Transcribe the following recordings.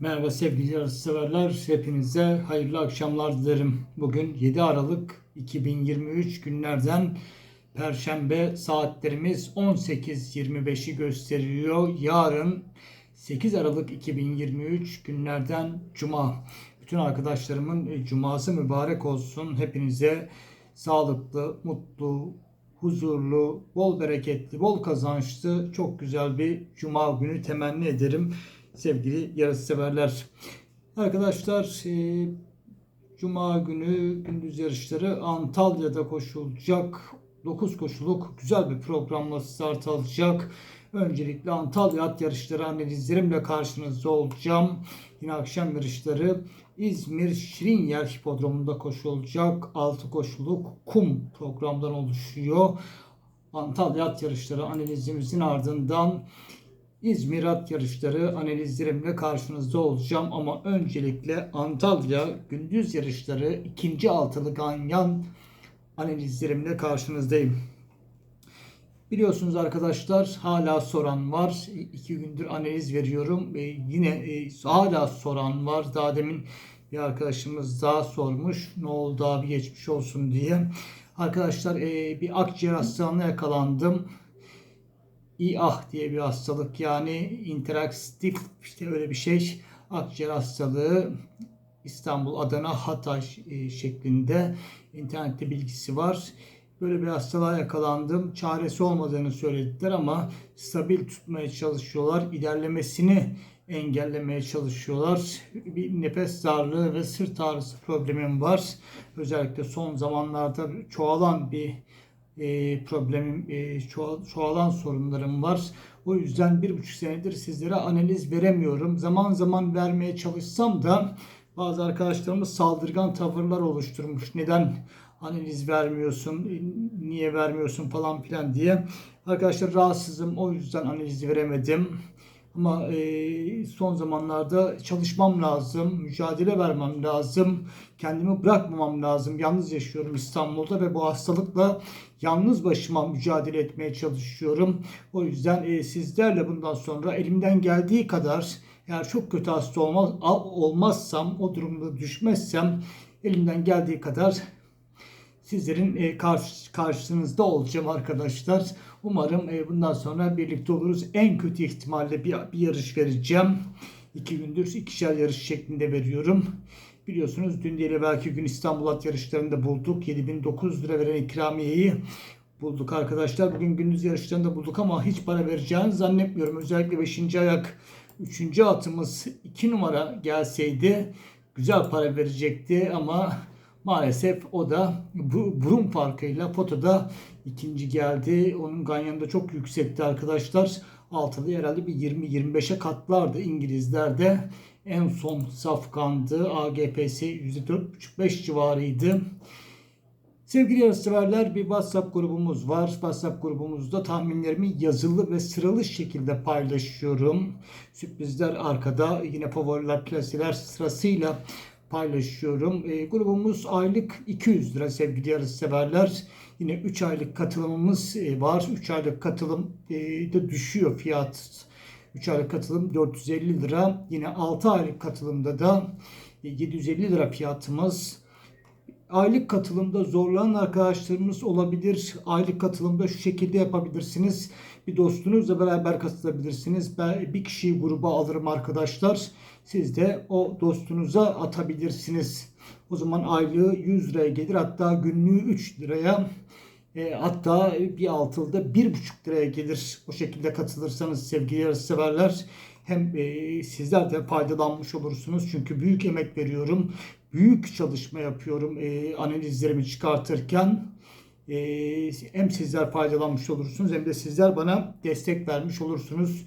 Merhaba sevgili yarışseverler. Hepinize hayırlı akşamlar dilerim. Bugün 7 Aralık 2023 günlerden Perşembe saatlerimiz 18.25'i gösteriyor. Yarın 8 Aralık 2023 günlerden Cuma. Bütün arkadaşlarımın cuması mübarek olsun. Hepinize sağlıklı, mutlu, huzurlu, bol bereketli, bol kazançlı, çok güzel bir cuma günü temenni ederim sevgili yarış severler. Arkadaşlar e, Cuma günü gündüz yarışları Antalya'da koşulacak. 9 koşuluk güzel bir programla start alacak. Öncelikle Antalya at yarışları analizlerimle karşınızda olacağım. Yine akşam yarışları İzmir Şirinyer Hipodromu'nda koşulacak. 6 koşuluk kum programdan oluşuyor. Antalya at yarışları analizimizin ardından İzmir at yarışları analizlerimle karşınızda olacağım ama öncelikle Antalya gündüz yarışları ikinci altılı ganyan analizlerimle karşınızdayım. Biliyorsunuz arkadaşlar hala soran var. İki gündür analiz veriyorum. E, yine e, hala soran var. Daha demin bir arkadaşımız daha sormuş. Ne oldu abi geçmiş olsun diye. Arkadaşlar e, bir akciğer hastalığına yakalandım. İAH diye bir hastalık yani interaktif işte öyle bir şey. Akciğer hastalığı İstanbul, Adana, Hatay e, şeklinde internette bilgisi var. Böyle bir hastalığa yakalandım. Çaresi olmadığını söylediler ama stabil tutmaya çalışıyorlar. İlerlemesini engellemeye çalışıyorlar. Bir nefes darlığı ve sırt ağrısı problemim var. Özellikle son zamanlarda çoğalan bir e, problemim, e, çoğal, çoğalan sorunlarım var. O yüzden bir buçuk senedir sizlere analiz veremiyorum. Zaman zaman vermeye çalışsam da bazı arkadaşlarımız saldırgan tavırlar oluşturmuş. Neden analiz vermiyorsun, niye vermiyorsun falan filan diye. Arkadaşlar rahatsızım o yüzden analiz veremedim. Ama e, son zamanlarda çalışmam lazım, mücadele vermem lazım, kendimi bırakmamam lazım. Yalnız yaşıyorum İstanbul'da ve bu hastalıkla yalnız başıma mücadele etmeye çalışıyorum. O yüzden e, sizlerle bundan sonra elimden geldiği kadar eğer çok kötü hasta olmaz, olmazsam, o durumda düşmezsem elimden geldiği kadar sizlerin e, karşı, karşınızda olacağım arkadaşlar. Umarım e, bundan sonra birlikte oluruz. En kötü ihtimalle bir, bir yarış vereceğim. İki gündür ikişer yarış şeklinde veriyorum. Biliyorsunuz dün değil belki gün İstanbul at yarışlarında bulduk. 7009 lira veren ikramiyeyi bulduk arkadaşlar. Bugün gündüz yarışlarında bulduk ama hiç para vereceğini zannetmiyorum. Özellikle 5. ayak 3. atımız 2 numara gelseydi güzel para verecekti ama Maalesef o da bu burun farkıyla fotoda ikinci geldi. Onun ganyanı da çok yüksekti arkadaşlar. Altılı herhalde bir 20-25'e katlardı İngilizlerde. En son safkandı. AGP'si %4,5 civarıydı. Sevgili yarışseverler bir WhatsApp grubumuz var. WhatsApp grubumuzda tahminlerimi yazılı ve sıralı şekilde paylaşıyorum. Sürprizler arkada. Yine favoriler, plasiler sırasıyla paylaşıyorum. E, grubumuz aylık 200 lira sevgili yarış severler. Yine 3 aylık katılımımız e, var. 3 aylık katılım e, de düşüyor fiyat. 3 aylık katılım 450 lira. Yine 6 aylık katılımda da 750 e, lira fiyatımız. Aylık katılımda zorlanan arkadaşlarımız olabilir. Aylık katılımda şu şekilde yapabilirsiniz. Bir dostunuzla beraber katılabilirsiniz. Ben bir kişiyi gruba alırım arkadaşlar. Siz de o dostunuza atabilirsiniz. O zaman aylığı 100 liraya gelir. Hatta günlüğü 3 liraya e, hatta bir altılda 1,5 liraya gelir. O şekilde katılırsanız sevgili yarışseverler hem e, sizler de faydalanmış olursunuz. Çünkü büyük emek veriyorum. Büyük çalışma yapıyorum e, analizlerimi çıkartırken. E, hem sizler faydalanmış olursunuz hem de sizler bana destek vermiş olursunuz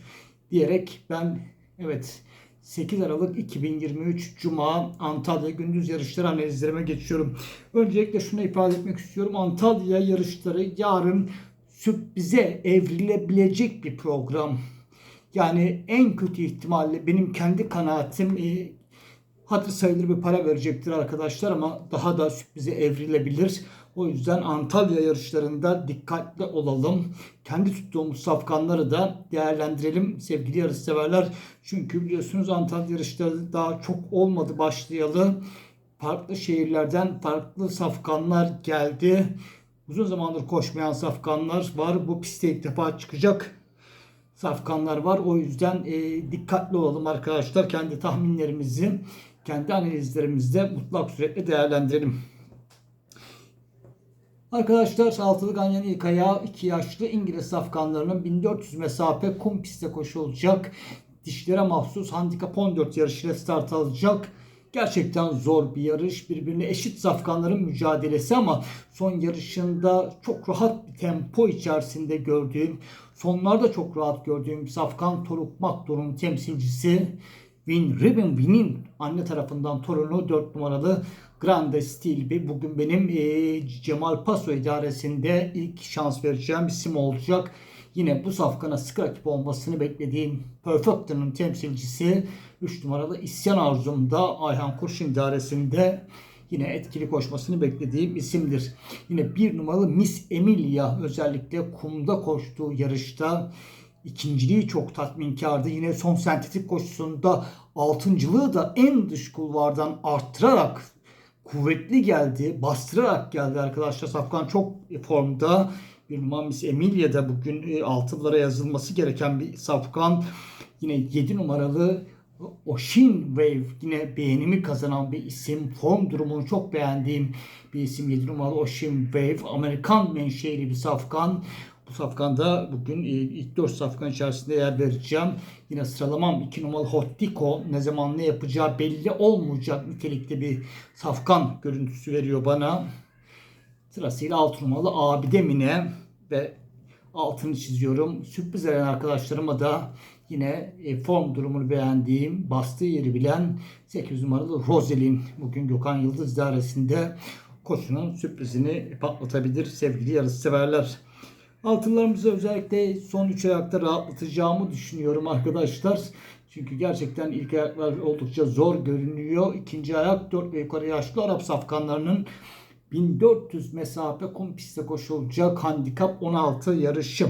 diyerek ben evet 8 Aralık 2023 Cuma Antalya gündüz yarışları analizlerime geçiyorum. Öncelikle şunu ifade etmek istiyorum. Antalya yarışları yarın sürprize evrilebilecek bir program. Yani en kötü ihtimalle benim kendi kanaatim e, hatır sayılır bir para verecektir arkadaşlar ama daha da sürprize evrilebilir. O yüzden Antalya yarışlarında dikkatli olalım. Kendi tuttuğumuz safkanları da değerlendirelim sevgili yarışseverler. Çünkü biliyorsunuz Antalya yarışları daha çok olmadı başlayalı. Farklı şehirlerden farklı safkanlar geldi. Uzun zamandır koşmayan safkanlar var. Bu piste ilk defa çıkacak safkanlar var. O yüzden e, dikkatli olalım arkadaşlar. Kendi tahminlerimizi, kendi analizlerimizde mutlak suretle değerlendirelim. Arkadaşlar altılı ganyanın ilk ayağı 2 yaşlı İngiliz safkanlarının 1400 mesafe kum pistte koşulacak. Dişlere mahsus handikap 14 yarışıyla start alacak. Gerçekten zor bir yarış. Birbirine eşit safkanların mücadelesi ama son yarışında çok rahat bir tempo içerisinde gördüğüm, sonlarda çok rahat gördüğüm Safkan Toruk Maktor'un temsilcisi Win Ribbon Win'in anne tarafından torunu 4 numaralı Grande Stilby. Bugün benim e, Cemal Paso idaresinde ilk şans vereceğim isim olacak. Yine bu safkana sık rakip olmasını beklediğim Perfecto'nun temsilcisi 3 numaralı İsyan Arzum'da Ayhan Kurşun idaresinde yine etkili koşmasını beklediğim isimdir. Yine 1 numaralı Miss Emilia özellikle kumda koştuğu yarışta ikinciliği çok tatminkardı. Yine son sentetik koşusunda altıncılığı da en dış kulvardan arttırarak kuvvetli geldi. Bastırarak geldi arkadaşlar. Safkan çok formda. Bir Mamis Emilia da bugün e, altılara yazılması gereken bir safkan. Yine 7 numaralı Oshin Wave yine beğenimi kazanan bir isim. Form durumunu çok beğendiğim bir isim. 7 numaralı Oshin Wave. Amerikan menşeli bir safkan. Bu safkanda bugün e, ilk 4 safkan içerisinde yer vereceğim. Yine sıralamam 2 numaralı Hottico ne zaman ne yapacağı belli olmayacak nitelikte bir safkan görüntüsü veriyor bana. Sırasıyla 6 numaralı Abide Mine ve altını çiziyorum. Sürpriz eden arkadaşlarıma da yine e, form durumunu beğendiğim, bastığı yeri bilen 8 numaralı Roselin bugün Gökhan Yıldız dairesinde koşunun sürprizini patlatabilir sevgili yarış severler. Altınlarımızı özellikle son 3 ayakta rahatlatacağımı düşünüyorum arkadaşlar. Çünkü gerçekten ilk ayaklar oldukça zor görünüyor. İkinci ayak 4 ve yukarı yaşlı Arap safkanlarının 1400 mesafe kum pistte koşulacak handikap 16 yarışı.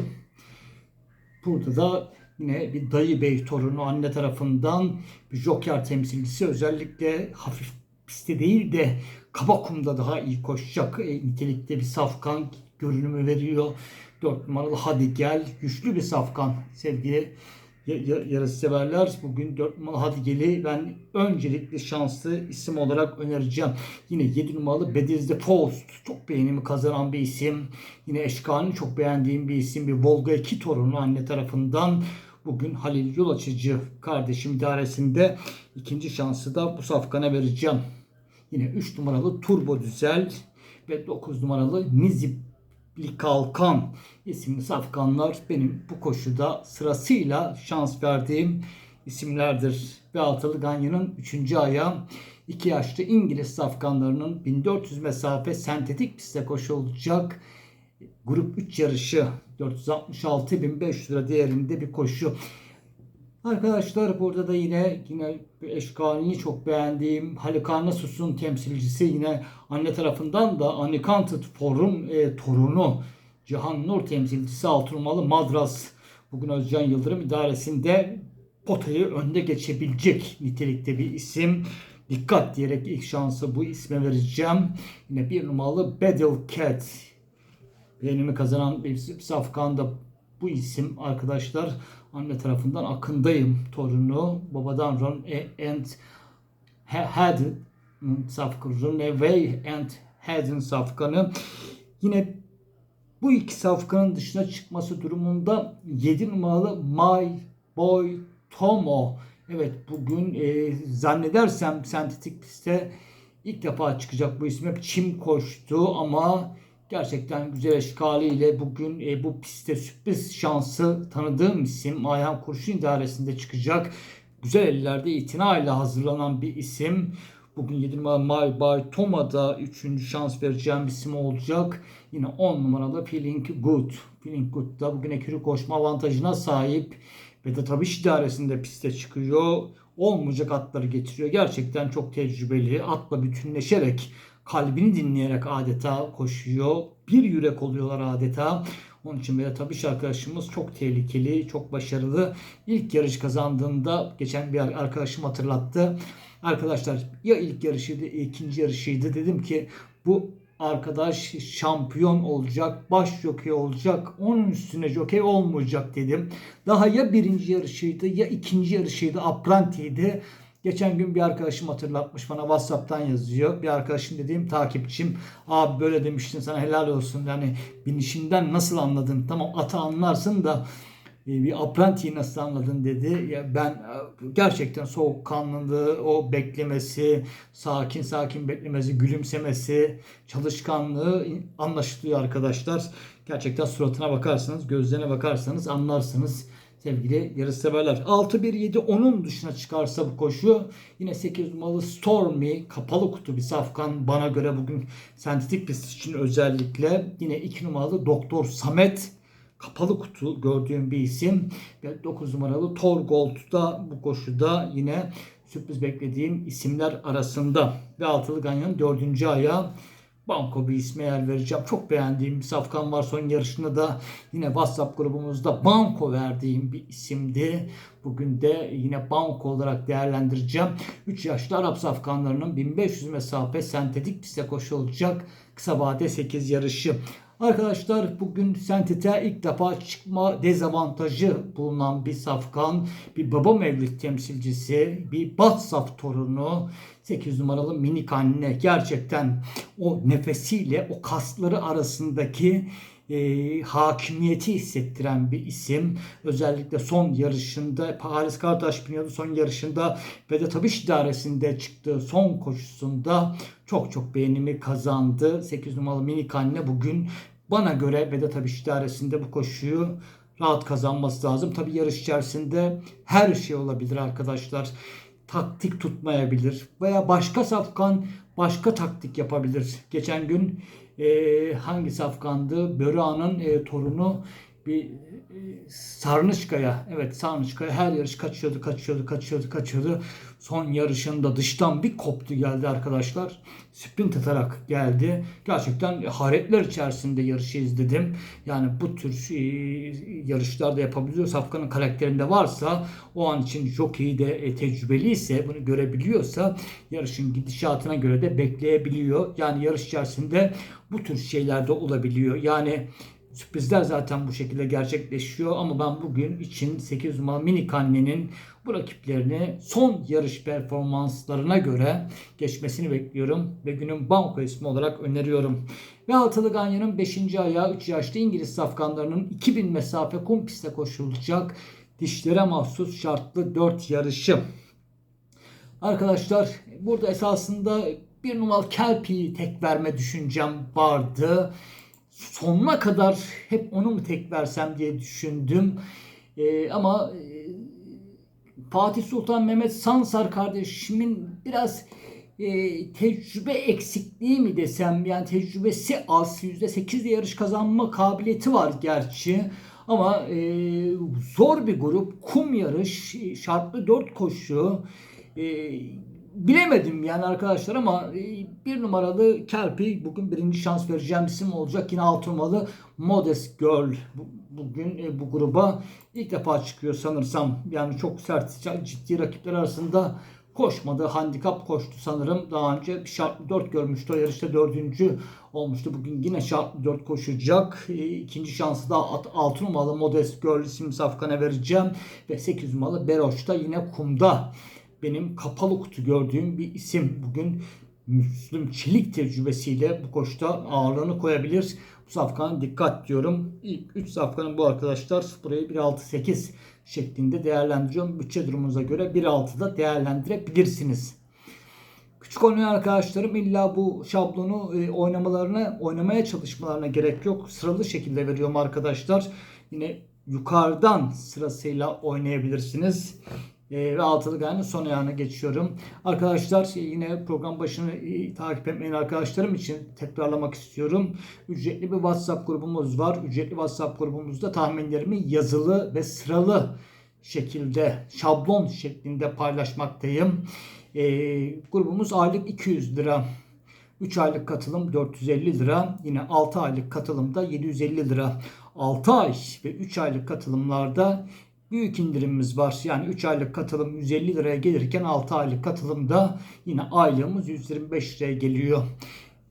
Burada da yine bir dayı bey torunu anne tarafından bir joker temsilcisi özellikle hafif pistte değil de kaba kumda daha iyi koşacak e, nitelikte bir safkan görünümü veriyor. 4 numaralı hadi gel güçlü bir safkan sevgili yarış severler. Bugün 4 numaralı hadi geli ben öncelikli şanslı isim olarak önereceğim. Yine 7 numaralı Bediz the Post çok beğenimi kazanan bir isim. Yine Eşkan'ı çok beğendiğim bir isim. Bir Volga 2 torunu anne tarafından. Bugün Halil Yol Açıcı kardeşim idaresinde ikinci şansı da bu safkana vereceğim. Yine 3 numaralı Turbo Düzel ve 9 numaralı Nizip Kalkan isimli safkanlar benim bu koşuda sırasıyla şans verdiğim isimlerdir. Ve Altılı Ganyan'ın 3. ayağı 2 yaşlı İngiliz safkanlarının 1400 mesafe sentetik pistte koşulacak grup 3 yarışı 466.500 lira değerinde bir koşu. Arkadaşlar burada da yine yine Eşkani'yi çok beğendiğim Halikarna Sus'un temsilcisi yine anne tarafından da Anikanted Forum e, torunu Cihan Nur temsilcisi Altınmalı Madras bugün Özcan Yıldırım idaresinde potayı önde geçebilecek nitelikte bir isim. Dikkat diyerek ilk şansı bu isme vereceğim. Yine bir numaralı Battle Cat. Beğenimi kazanan bir safkan da bu isim arkadaşlar anne tarafından Akındayım. Torunu babadan Ron e, and Had safkanı Runaway and Had'in safkanı. Yine bu iki safkanın dışına çıkması durumunda 7 numaralı My Boy Tomo. Evet bugün e, zannedersem sentetik pistte ilk defa çıkacak bu isim. Hep çim koştu ama Gerçekten güzel eşkaliyle bugün e, bu pistte sürpriz şansı tanıdığım isim Ayhan Kurşun idaresinde çıkacak. Güzel ellerde itinayla hazırlanan bir isim. Bugün 7 numaralı My Bay Toma'da 3. şans vereceğim isim olacak. Yine 10 numaralı Feeling Good. Feeling Good da bugün ekürü koşma avantajına sahip. Ve de tabii idaresinde piste çıkıyor. Olmayacak atları getiriyor. Gerçekten çok tecrübeli. Atla bütünleşerek kalbini dinleyerek adeta koşuyor. Bir yürek oluyorlar adeta. Onun için Vedat Abiş arkadaşımız çok tehlikeli, çok başarılı. İlk yarış kazandığında geçen bir arkadaşım hatırlattı. Arkadaşlar ya ilk yarışıydı, ikinci yarışıydı. Dedim ki bu arkadaş şampiyon olacak, baş jokey olacak, onun üstüne jokey olmayacak dedim. Daha ya birinci yarışıydı ya ikinci yarışıydı, Apprenti'ydi. Geçen gün bir arkadaşım hatırlatmış bana Whatsapp'tan yazıyor. Bir arkadaşım dediğim takipçim. Abi böyle demiştin sana helal olsun. Yani binişinden nasıl anladın? Tamam atı anlarsın da e, bir apprentiyi nasıl anladın dedi. Ya ben e, gerçekten soğukkanlılığı, o beklemesi, sakin sakin beklemesi, gülümsemesi, çalışkanlığı anlaşılıyor arkadaşlar. Gerçekten suratına bakarsanız, gözlerine bakarsanız anlarsınız sevgili yarışseverler. 6-1-7-10'un dışına çıkarsa bu koşu yine 8 numaralı Stormy kapalı kutu bir safkan bana göre bugün sentetik pist için özellikle yine 2 numaralı Doktor Samet kapalı kutu gördüğüm bir isim ve 9 numaralı Tor Gold da bu koşuda yine sürpriz beklediğim isimler arasında ve altılı ganyanın dördüncü ayağı Banko bir isme yer vereceğim. Çok beğendiğim bir safkan var. Son yarışında da yine WhatsApp grubumuzda Banko verdiğim bir isimdi. Bugün de yine Banko olarak değerlendireceğim. 3 yaşlı Arap safkanlarının 1500 mesafe sentetik piste koşulacak kısa vade 8 yarışı. Arkadaşlar bugün Sentite ilk defa çıkma dezavantajı bulunan bir safkan, bir baba mevlid temsilcisi, bir Batsaf torunu, 8 numaralı minik anne gerçekten o nefesiyle o kasları arasındaki e, hakimiyeti hissettiren bir isim. Özellikle son yarışında Paris Kartaş biniyordu son yarışında ve de tabii idaresinde çıktığı son koşusunda çok çok beğenimi kazandı. 8 numaralı minik anne bugün bana göre Vedat Abiş idaresinde bu koşuyu rahat kazanması lazım. Tabi yarış içerisinde her şey olabilir arkadaşlar. Taktik tutmayabilir veya başka safkan başka taktik yapabilir. Geçen gün e, hangi safkandı? Böra'nın e, torunu bir e, Sarnıçkaya, evet Sarnıçkaya her yarış kaçıyordu, kaçıyordu, kaçıyordu, kaçıyordu. Son yarışında dıştan bir koptu geldi arkadaşlar. Sprint atarak geldi. Gerçekten haretler içerisinde yarışı izledim. Yani bu tür e, yarışlarda yapabiliyor. Safkan'ın karakterinde varsa o an için jockey de e, tecrübeliyse bunu görebiliyorsa yarışın gidişatına göre de bekleyebiliyor. Yani yarış içerisinde bu tür şeyler de olabiliyor. Yani Sürprizler zaten bu şekilde gerçekleşiyor ama ben bugün için 8 numaralı Mini Kanne'nin bu rakiplerini son yarış performanslarına göre geçmesini bekliyorum ve günün banko ismi olarak öneriyorum. Ve Altılı Ganyan'ın 5. ayağı 3 yaşlı İngiliz safkanlarının 2000 mesafe kum pistte koşulacak dişlere mahsus şartlı 4 yarışı. Arkadaşlar burada esasında bir numaralı Kelpi'yi tek verme düşüncem vardı sonuna kadar hep onu mu tek versem diye düşündüm. E, ama e, Fatih Sultan Mehmet Sansar kardeşimin biraz e, tecrübe eksikliği mi desem yani tecrübesi az %8'de yarış kazanma kabiliyeti var gerçi ama e, zor bir grup kum yarış şartlı 4 koşu e, bilemedim yani arkadaşlar ama e, bir numaralı Kelpi bugün birinci şans vereceğim isim olacak. Yine altı numaralı Modest Girl bugün e, bu gruba ilk defa çıkıyor sanırsam. Yani çok sert ciddi rakipler arasında koşmadı. Handikap koştu sanırım. Daha önce şartlı 4 görmüştü. O yarışta dördüncü olmuştu. Bugün yine şartlı 4 koşacak. E, ikinci şansı da 6 numaralı Modest Girl isimli safkana vereceğim. Ve 8 numaralı Beroş'ta yine kumda benim kapalı kutu gördüğüm bir isim. Bugün Müslüm Çelik tecrübesiyle bu koşta ağırlığını koyabilir. Bu safkana dikkat diyorum. İlk 3 safkanın bu arkadaşlar burayı 1.6-8 şeklinde değerlendiriyorum. Bütçe durumunuza göre 1.6'da değerlendirebilirsiniz. Küçük oynayan arkadaşlarım illa bu şablonu e, oynamalarına, oynamaya çalışmalarına gerek yok. Sıralı şekilde veriyorum arkadaşlar. Yine yukarıdan sırasıyla oynayabilirsiniz. Ee, ve altılı gayenin son ayağına geçiyorum. Arkadaşlar e, yine program başını e, takip etmeyen arkadaşlarım için tekrarlamak istiyorum. Ücretli bir WhatsApp grubumuz var. Ücretli WhatsApp grubumuzda tahminlerimi yazılı ve sıralı şekilde şablon şeklinde paylaşmaktayım. E, grubumuz aylık 200 lira 3 aylık katılım 450 lira. Yine 6 aylık katılımda 750 lira. 6 ay ve 3 aylık katılımlarda büyük indirimimiz var. Yani 3 aylık katılım 150 liraya gelirken 6 aylık katılımda yine aylığımız 125 liraya geliyor.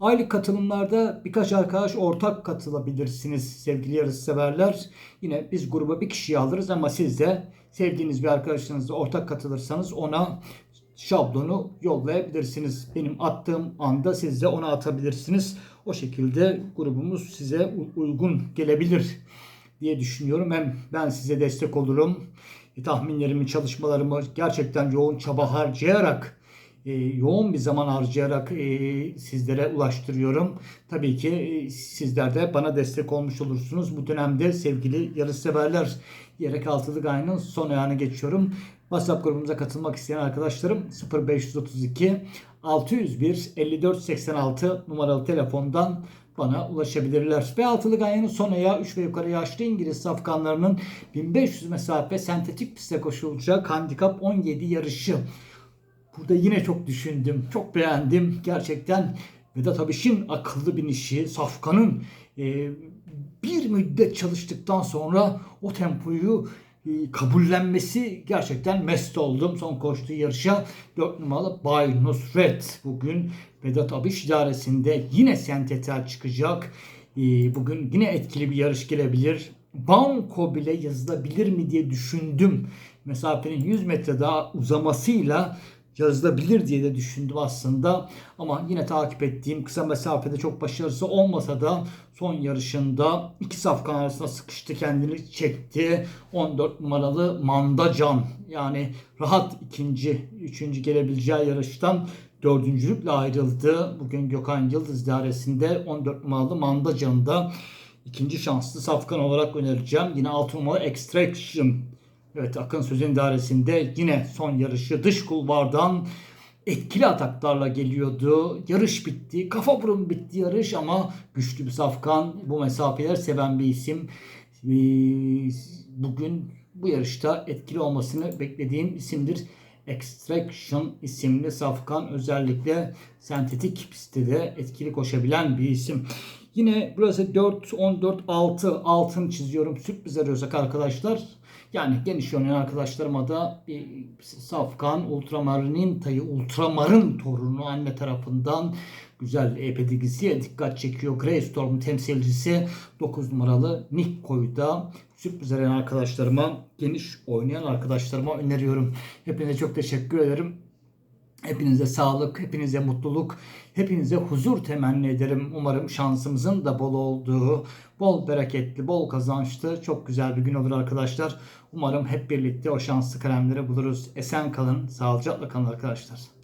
Aylık katılımlarda birkaç arkadaş ortak katılabilirsiniz sevgili yarışseverler. Yine biz gruba bir kişiyi alırız ama siz de sevdiğiniz bir arkadaşınızla ortak katılırsanız ona şablonu yollayabilirsiniz. Benim attığım anda siz de ona atabilirsiniz. O şekilde grubumuz size uygun gelebilir diye düşünüyorum. Hem ben size destek olurum. E, tahminlerimi, çalışmalarımı gerçekten yoğun çaba harcayarak e, yoğun bir zaman harcayarak e, sizlere ulaştırıyorum. Tabii ki e, sizler de bana destek olmuş olursunuz. Bu dönemde sevgili yarışseverler Yerek Altılı Gay'ın son ayağına geçiyorum. WhatsApp grubumuza katılmak isteyen arkadaşlarım 0532 601 5486 numaralı telefondan bana ulaşabilirler. Ve altılı ganyanın son ayağı 3 ve yukarı yaşlı İngiliz safkanlarının 1500 mesafe sentetik piste koşulacak handikap 17 yarışı. Burada yine çok düşündüm. Çok beğendim. Gerçekten Vedat Abiş'in akıllı binişi, Safkan'ın e, bir müddet çalıştıktan sonra o tempoyu e, kabullenmesi gerçekten mest oldum. Son koştuğu yarışa 4 numaralı Bay Nusret bugün Vedat Abiş idaresinde yine sentetel çıkacak. E, bugün yine etkili bir yarış gelebilir. Banko bile yazılabilir mi diye düşündüm. Mesafenin 100 metre daha uzamasıyla yazılabilir diye de düşündüm aslında. Ama yine takip ettiğim kısa mesafede çok başarısı olmasa da son yarışında iki safkan arasında sıkıştı kendini çekti. 14 numaralı Mandacan yani rahat ikinci, üçüncü gelebileceği yarıştan dördüncülükle ayrıldı. Bugün Gökhan Yıldız idaresinde 14 numaralı Mandacan'ı da ikinci şanslı safkan olarak önereceğim. Yine 6 numaralı Extraction Evet Akın Sözün idaresinde yine son yarışı dış kulvardan etkili ataklarla geliyordu. Yarış bitti. Kafa burun bitti yarış ama güçlü bir safkan. Bu mesafeler seven bir isim. Ee, Bugün bu yarışta etkili olmasını beklediğim isimdir. Extraction isimli safkan özellikle sentetik pistte de etkili koşabilen bir isim. Yine burası 4, 14, 6 altın çiziyorum. Sürpriz arıyorsak arkadaşlar. Yani geniş oynayan arkadaşlarıma da bir safkan ultramarinin tayı ultramarın torunu anne tarafından güzel e, pedigisiye dikkat çekiyor. Greystorm temsilcisi 9 numaralı Nikko'yu da sürpriz arayan arkadaşlarıma, geniş oynayan arkadaşlarıma öneriyorum. Hepinize çok teşekkür ederim. Hepinize sağlık, hepinize mutluluk, hepinize huzur temenni ederim. Umarım şansımızın da bol olduğu, bol bereketli, bol kazançlı, çok güzel bir gün olur arkadaşlar. Umarım hep birlikte o şanslı kalemleri buluruz. Esen kalın, sağlıcakla kalın arkadaşlar.